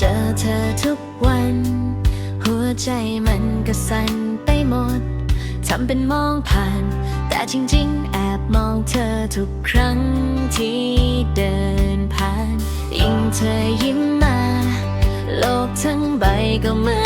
เจอเธอทุกวัน หัวใจมันก็สั่นไปหมด ทำเป็นมองผ่าน แต่จริงๆ แอบมองเธอทุกครั้งที่เดินผ่าน ยิ่งเธอยิ้มมา โลกทั้งใบก็เหมือน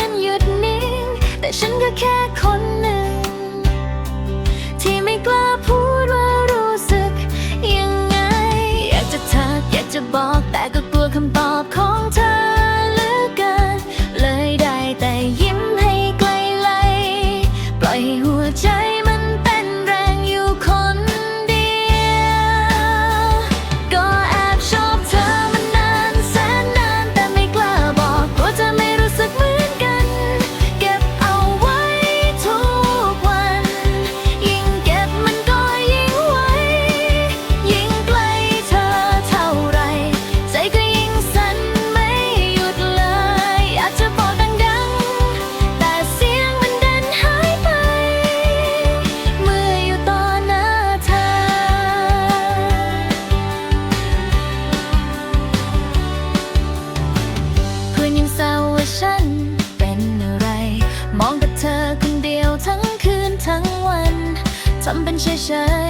ทำเป็นเฉ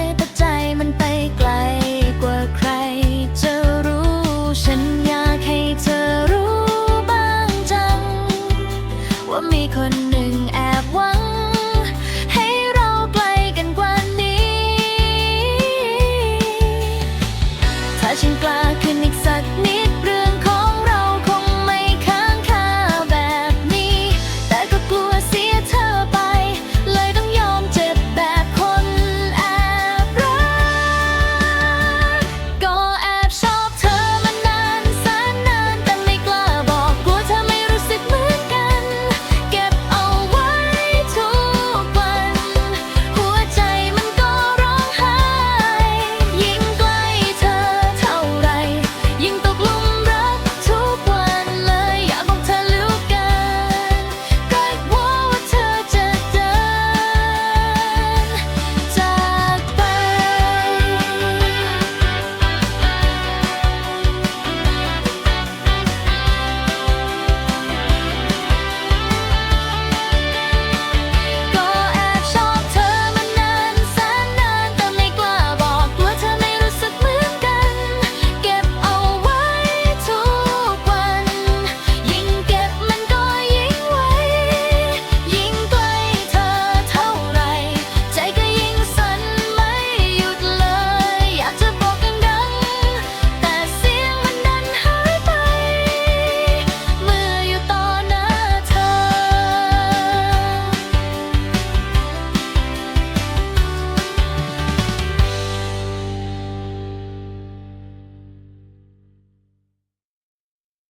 ยๆแต่ใจมันไปไกล